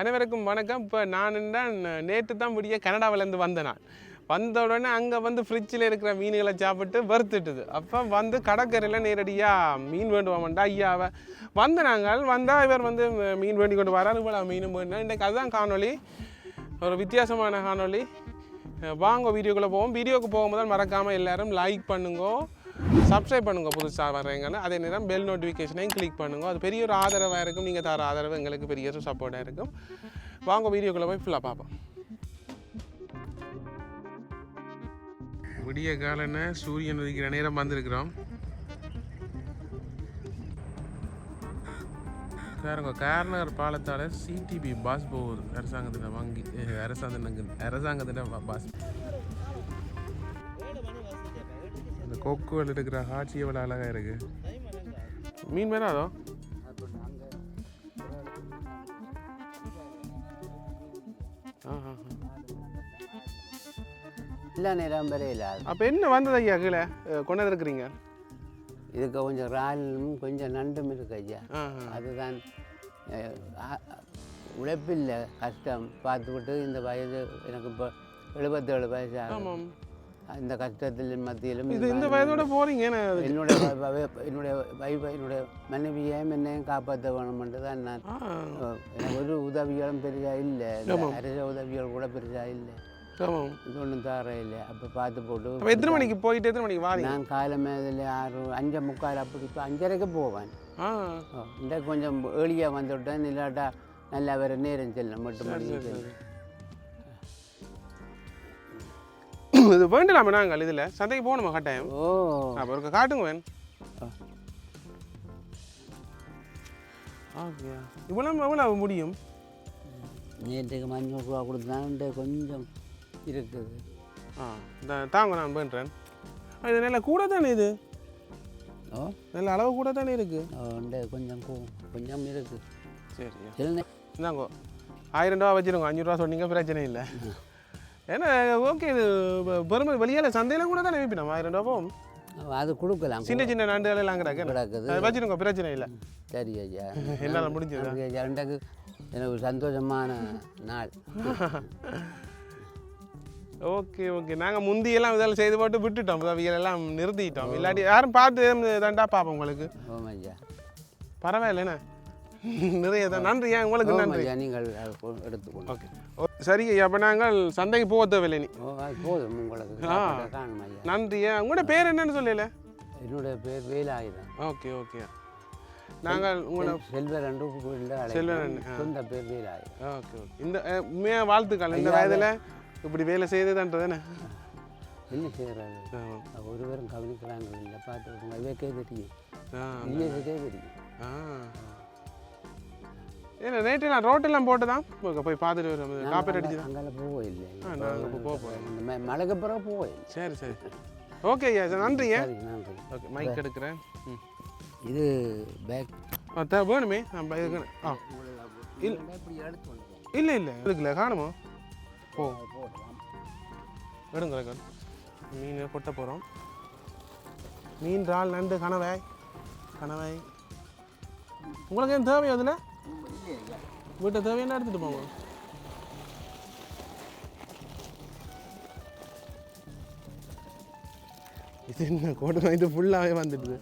அனைவருக்கும் வணக்கம். இப்போ நான் தான் நேற்று தான் முடிய கனடாவிலேருந்து வந்தேன் நான் வந்த உடனே அங்கே வந்து ஃப்ரிட்ஜில் இருக்கிற மீன்களை சாப்பிட்டு வறுத்துட்டுது. அப்போ வந்து கடற்கரையில் நேரடியாக மீன் வேண்டுவோம்டா ஐயாவை வந்த நாங்கள் வந்தால் இவர் வந்து மீன் வேண்டி கொண்டு வராரு. இவ்வளோ மீனும் வேணும் இன்றைக்கு அதுதான் காணொலி ஒரு வித்தியாசமான காணொலி வாங்க வீடியோக்குள்ளே போவோம். வீடியோக்கு போகும்போது மறக்காமல் எல்லாரும் லைக் பண்ணுங்க. சப்ஸ்கிரைப் பண்ணுங்கள் புதுசாக வர்றீங்கன்னு அதே நேரம் பெல் நோட்டிஃபிகேஷனையும் கிளிக் பண்ணுங்கள் அது பெரிய ஒரு ஆதரவாக இருக்கும். நீங்கள் தர ஆதரவு எங்களுக்கு பெரிய ஒரு சப்போர்ட்டாக இருக்கும். வாங்க வீடியோக்குள்ளே போய் ஃபுல்லாக பார்ப்போம். விடிய காலன சூரியன் உதிக்கிற நேரம் வந்திருக்கிறோம். பாருங்க கார்னர் பாலத்தால் சிடிபி பாஸ் போகுது. அரசாங்கத்தில் வங்கி அஹ் அரசாங்கத்தின் அரசாங்கத்தின் பாஸ் இந்த கொக்குகள் இருக்கிற காட்சி எவ்வளோ அழகாக இருக்கு? மீன் வேணா அதோ. இல்லை நேரம் வரையில் அப்போ என்ன வந்தது ஐயா கீழே? கொண்டு வந்துருக்குறீங்க? இதுக்கு கொஞ்சம் இறாலும் கொஞ்சம் நண்டும் இருக்கு ஐயா. அதுதான் உழைப்பில்லை கஷ்டம். பார்த்துவிட்டு இந்த வயது எனக்கு இப்போ எழுபத்தேழு வயசு. இந்த கஷ்டத்தில் மத்தியிலும் இது இந்த வயதோட அது? என்னுடைய என்னுடைய வைஃப் என்னுடைய மனைவியையும் என்னையும் காப்பாற்ற வேணுமென்று தான் நான் ஒரு உதவிகளும் பெருசாக இல்லை. அரச உதவிகள் கூட பெருசாக இல்லை. இது ஒன்றும் தர இல்லை. அப்போ பார்த்து போட்டு எத்தனை மணிக்கு போயிட்டு எத்தனை மணிக்கு வாரீங்க? நான் காலமே இதில் ஆறு அஞ்சு முக்கால் அப்படி இப்போ அஞ்சரைக்கு போவேன். இந்த கொஞ்சம் ஏழியாக வந்துவிட்டேன் இல்லாட்டா நல்லா வேறு நேரம் செல்லும் மட்டும் மணிக்கு இது வேண்டலாமா நாங்கள் இதில். சந்தைக்கு போகணுமா கட்டாயம்? ஓ. அப்போ ஒரு காட்டுங்க ஓகே இவ்வளோ எவ்வளோ முடியும்? நேற்றுக்கு மஞ்சள் ரூபா கொடுத்தான்ட்டு கொஞ்சம் இருக்குது. ஆ தாங்க நான் பண்ணுறேன் இது நல்ல கூட தானே இது? ஓ. நல்ல அளவு கூட தானே இருக்குது கொஞ்சம் கொஞ்சம் இருக்குது சரி இந்தாங்கோ. ஆயிரம் ரூபா வச்சிருங்க அஞ்சூறுரூவா சொன்னீங்க பிரச்சனை இல்லை. ஏன்னா ஓகே இது பெருமை வெளியால் சந்தையில கூட தானே வைப்பினோம் ஆயிரம் ரூபா போகும். அது கொடுக்கலாம். சின்ன சின்ன நண்டுகள் எல்லாம் கிடக்கு. கிடக்குது. அது வச்சிருங்க பிரச்சனை இல்லை. சரி ஐயா. என்னால் முடிஞ்சது? ஐயா ரெண்டாக்கு எனக்கு சந்தோஷமான நாள். Okay okay. நாங்கள் முந்தியெல்லாம் இதெல்லாம் செய்து போட்டு விட்டுட்டோம். எல்லாம் நிறுத்திட்டோம். இல்லாட்டி யாரும் பார்த்து தாண்டா பார்ப்போம் உங்களுக்கு. பரவாயில்லைண்ணே நிறைய தான். நன்றி ஏன் உங்களுக்கு நன்றி? நீங்கள் அதை கொ- எடுத்துக்கொண்டு ஓகே. சரி ஐயா அப்போ நாங்கள் சந்தைக்கு போக தேவையில்லை நீ போதும் உங்களுக்கு ஐயா? நன்றி ஏன்? உங்களோட பேர் என்னன்னு சொல்லல? என்னுடைய பேர் வேலாயுதம் ஓகே ஓகே. நாங்கள் உங்களோட செல்வ ரெண்டு செல்வரன், சொந்த பேர் வேலாயுதம் ஓகே ஓகே. இந்த உண்மையா வாழ்த்துக்கள். இந்த வயதில் இப்படி வேலை செய்ததுன்றதுன்னு என்ன செய்கிறது ஒருவரும் கவனிக்கிறாங்க இல்லை பார்த்து இவைக்கே தெரியும் இயற்கைக்கே தெரியும் ஆ. ஏன்னா நேற்று நான் ரோட்டெல்லாம் போட்டு தான் போய் பார்த்துட்டு வரோம் காப்பீட் அடிச்சு தான் அங்கே போக இல்லை நாங்கள் இப்போ போக போகிறோம் மழைக்கு பிறகு இல்லை சரி சரி. ஓகே ஐயா சார் நன்றி ஏன் சரி நன்றி. ஓகே மைக் எடுக்கிறேன். இது பேக் ஆ தே வேணுமே? நான் ப- இருக்கணும் ஆ. இல்ல. இல்லை இல்லை. இருக்குல்ல காணுமா? எடுங்க எடுங்க. மீன் கொட்ட போகிறோம் மீன் இறால் நண்டு கணவாய். கணவாய். உங்களுக்கு ஏன் தேவையோ அதில் வீட்டை தேவையான எடுத்துகிட்டு போங்க. இது என்ன கோட்டை? இது ஃபுல்லாகவே வந்துடுது.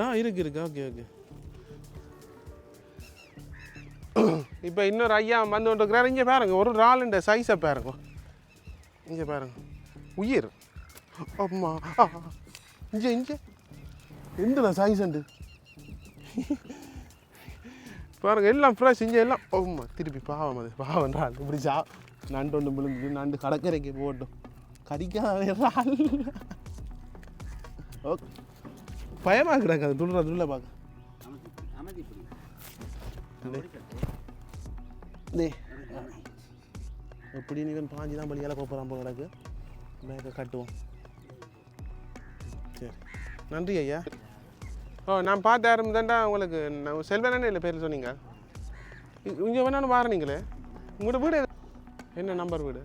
ஆ இருக்கு இருக்கு. Okay okay. இப்போ இன்னொரு ஐயா வந்து கொண்டு இருக்கிறாரு. இங்கே பாருங்க ஒரு இறாலுண்ட சைஸை பாருங்க. இங்கே பாருங்க. உயிர். அம்மா. இங்கே இங்கே. எந்த சைஸ் உண்டு பாருங்க எல்லாம் ஃப்ரெஷ் இங்கே எல்லாம் ஓம்மா திருப்பி பாவம் அது பாவம் இறால் இப்படி சா நண்டு ஒன்று விழுந்து நண்டு கடற்கரைக்கு போட்டும் கறிக்காத இறால் ஓகே பயமாக கிடக்கு அது துள்ளுற துள்ள பார்க்க எப்படி நீவன் பாஞ்சு தான் பலியால் போகிறான் போல கிடக்கு. மேக்க கட்டுவோம் சரி. நன்றி ஐயா. ஓ நான் பார்த்த ஆரம்பிதாண்டா உங்களுக்கு நான் செல்வனே இல்லை பேர் சொன்னீங்க? இங்கே வேணாலும் வார நீங்களே. உங்களோட வீடு என்ன நம்பர் வீடு?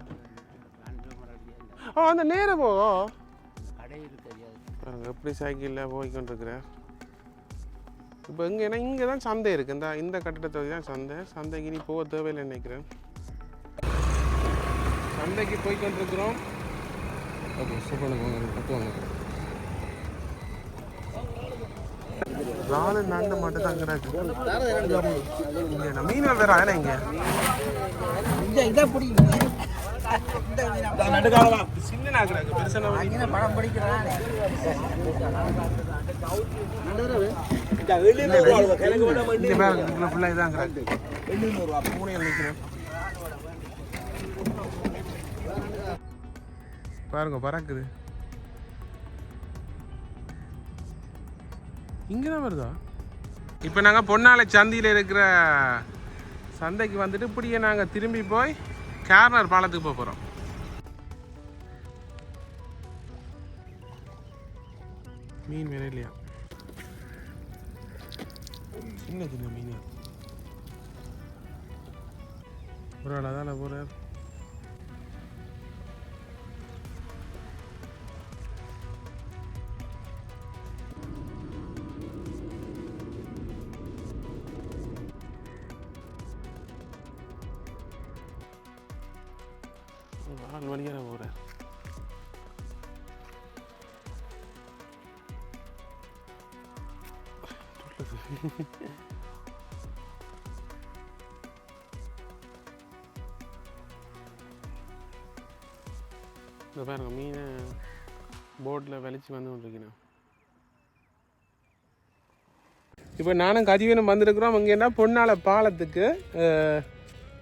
ஓ அந்த நேரம் போ. எப்படி சைக்கிளில் போய்கொண்டிருக்கிறேன் இப்போ இங்கே ஏன்னா இங்கே தான் சந்தை இருக்குது இந்த இந்த கட்டிடத்தை தான் சந்தை. சந்தைக்கு நீ போக தேவையில்லை நினைக்கிறேன். சந்தைக்கு போய்கொண்டிருக்கிறோம் ஓகே சூப்பர் கட்டுவாங்க ராலு நண்டு மட்டும் தான் கிடக்கு இங்கே மீன் வேற ஆனா இங்கே? சின்ன கிடக்கு படம் பிடிக்கிறான். இங்கே பாருங்க இதுக்குள்ள ஃபுல்லாக இதான் கிடக்கு பூனையில் நிற்கிறேன் பாருங்க பறக்குது. இங்கே தான் வருதா? இப்போ நாங்கள் பொன்னாலை சந்தியில் இருக்கிற சந்தைக்கு வந்துட்டு இப்படியே நாங்கள் திரும்பி போய் கேர்னர் பாலத்துக்கு போக போகிறோம் மீன் வேற இல்லையா? சின்ன சின்ன மீன்? ஒரு ஆள் போகிறார் போகிறார் ஆள் வழியாக போகிறார் இந்த பாருங்க மீனை போட்டில் வெளிச்சு வந்து கொண்டிருக்கிறேன். இப்போ நானும் கதிவீனம் வந்திருக்கிறோம். அங்கே என்ன பொன்னால பாலத்துக்கு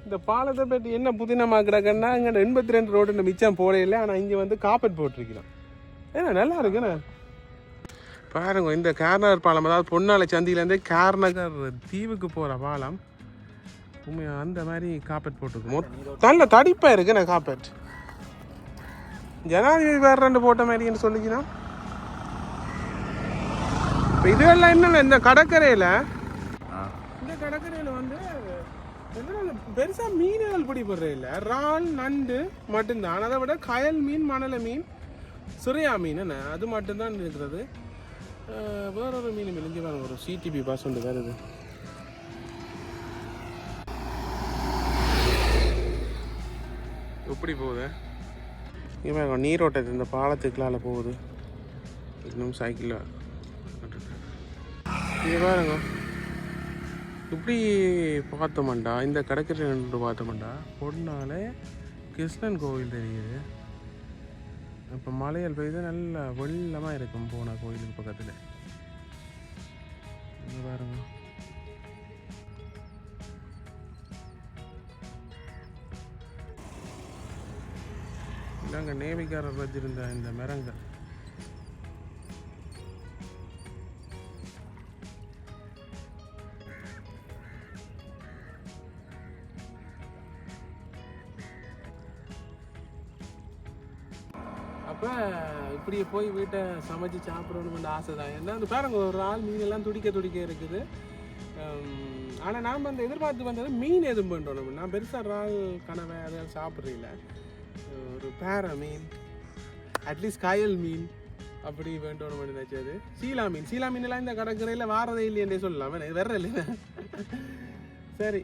இந்த பாலத்தை பற்றி என்ன புதினமாக கிடக்குன்னா இங்கே எண்பத்தி ரெண்டு ரோடு மிச்சம் போடையில ஆனால் இங்கே வந்து காப்பட் போட்டிருக்கிறோம். ஏன்னா நல்லா இருக்குண்ணே. பாருங்க இந்த கார்னர் பாலம் அதாவது பொன்னாலை சந்தியிலேருந்து கார்நகர் தீவுக்கு போகிற பாலம். உண்மையா அந்த மாதிரி காப்பெட் போட்டுருக்கு. நல்ல தடிப்பாக இருக்குண்ணே காப்பெட் ஜனாதிபதி வேற ரெண்டு போட்ட மாதிரின்னு சொல்லிக்கலாம் இப்போ இதுவெல்லாம் என்னென்ன இந்த கடற்கரையில்? இந்த கடற்கரையில் வந்து பெருசாக மீன்கள் பிடிப்படுறது இல்லை. இறால் நண்டு மட்டும்தான். அதை விட கயல் மீன் மணலை மீன் சுரையா மீன் என்ன? அது மட்டும்தான் இருக்கிறது. வேற ஒரு மீன் மெலிஞ்சு பாருங்க. ஒரு சிடிபி பாஸ் ஒன்று வருது எப்படி போகுது? பாருங்க. நீரோட்டத்து இந்த பாலத்துக்குள்ளால போகுது. இன்னும் சைக்கிளில் இங்கே பாருங்க. இப்படி பார்த்தோமாண்டா இந்த கடற்கரை நின்று பார்த்தோமாண்டா பொண்ணாலே கிருஷ்ணன் கோவில் தெரியுது. இப்போ மலையல் பெய்து நல்லா வெள்ளமாக இருக்கும் போன கோயிலுக்கு பக்கத்தில். இங்கே பாருங்க. இதாங்க நேவிக்காரர் வச்சிருந்த இந்த மரங்கள். அப்போ இப்படியே போய் வீட்டை சமைச்சு சாப்பிடணும்னு ஆசை தான் ஏன்னா அந்த பாருங்க ஒரு ஆள் மீன் எல்லாம் துடிக்க துடிக்க இருக்குது. ஆனால் நாம் வந்து எதிர்பார்த்து வந்தது மீன் எதுவும் பண்ணுறோம் நான் பெருசாக இறால் கனவை அதெல்லாம் சாப்பிட்றீங்கள ஒரு பேர மீன் அட்லீஸ்ட் காயல் மீன் அப்படி வேண்டும் நினைச்சது. சீலா மீன். சீலா மீன் எல்லாம் இந்த கடற்கரையில் வாரதே இல்லையே சொல்லலாம். வேணா, வர்ற இல்லை. சரி.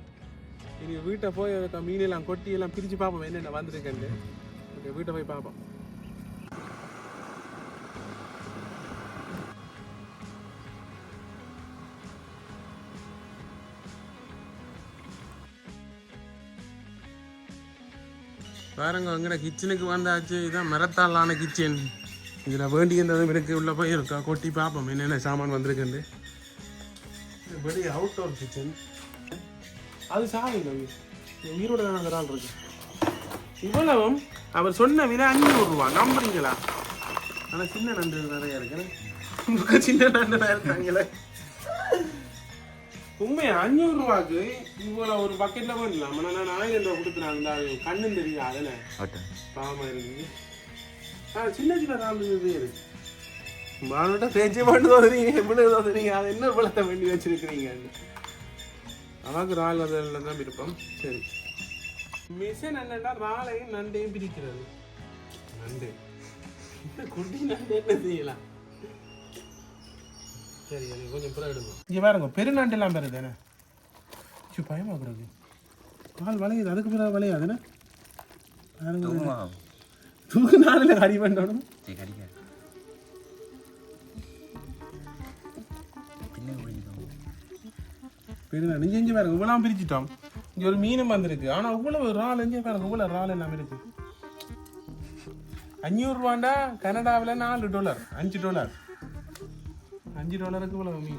இனி வீட்டை போய் அதுக்கு மீன் எல்லாம் கொட்டி எல்லாம் பிரித்து பார்ப்போம் என்னென்ன வந்திருக்கேன்ட்டு. ஓகே வீட்டை போய் பார்ப்போம். பாருங்க அங்கே கிச்சனுக்கு வந்தாச்சு. இதான் மரத்தாலான கிச்சன். இதில் வேண்டி இருந்ததும் உள்ளே போய் இருக்கா? கொட்டி பார்ப்போம் என்னென்ன சாமான் வந்திருக்குன்னு. பெரிய அவுட்டோர் கிச்சன் அது சாவிங்க உயிரோட தான் ஆள் இருக்கு. இவ்வளவும் அவர் சொன்ன விலை அஞ்சூறு ரூபா. நம்புறீங்களா? ஆனால் சின்ன நண்டு நிறைய இருக்கு. சின்ன நண்டு நிறைய இருக்காங்களே. உண்மையா? அஞ்சூறு ரூபாய்க்கு இவ்வளோ ஒரு பக்கெட்ல பண்ணலாம் ஆனால் நான் ஆயிரம் ரூபா கொடுத்துறாங்க அது கண்ணும் தெரியும் அதில் பாவமாக இருக்குது. ஆ சின்ன சின்ன ராம்பு இருக்கு. மானோட பேச்சே பண்ணு தோதுறீங்க எப்படி தோதுறீங்க? அது என்ன பழத்தை வேண்டி வச்சிருக்கிறீங்க? அவாக்கு ரால் அதில் தான் விருப்பம். சரி. மிஷன் என்னன்னா ராலையும் நண்டையும் பிரிக்கிறது. நண்டு. குட்டி நண்டு என்ன செய்யலாம்? சரி எனக்கு கொஞ்சம் பிறகு எடுங்க. இங்கே பாருங்க பெருநாண்டு எல்லாம் பெறுது என்ன சி பயமா கிடக்கு கால் வளையுது அதுக்கு பிறகு வளையாதுண்ணே தூக்கு நாளில் கறி பண்ணணும் பெருநாள் இங்கே இங்கே பாருங்க இவ்வளோ பிரிச்சிட்டோம். இங்கே ஒரு மீனும் வந்திருக்கு. ஆனால் இவ்வளவு இறால் இங்கே பாருங்க இவ்வளோ இறால் எல்லாம் இருக்கு. அஞ்சூறுரூவாண்டா கனடாவில் நாலு டாலர் அஞ்சு டாலர் அஞ்சு டாலருக்கு இவ்வளோ கம்மி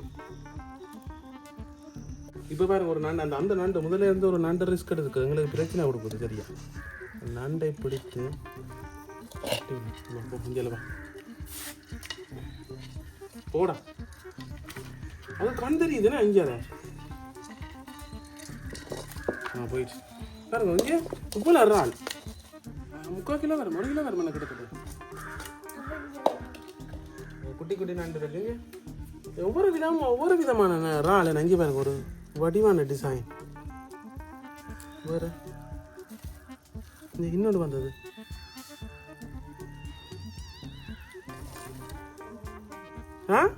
இப்போ பாருங்க ஒரு நண்டு அந்த அந்த நண்டு முதல்ல இருந்து ஒரு நண்டு ரிஸ்க் எடுத்துக்கு. எங்களுக்கு பிரச்சனை கொடுக்குது சரியா? நண்டை பிடித்து கட்டி போடா. அது கண் தெரியுதுன்னா அஞ்சாத ஆ போயிடுச்சு. பாருங்க இங்கே இவ்வளோ ஆள் முக்கால் கிலோ வரும் ஒரு கிலோ வரும் எனக்கு கிட்டத்தட்ட குட்டி குட்டி நண்டு இருக்குங்க ஒவ்வொரு விதமும் ஒவ்வொரு விதமான ந- நங்கி பாருங்க ஒரு வடிவான டிசைன் வேறு. இன்னொன்று வந்தது. ஆ?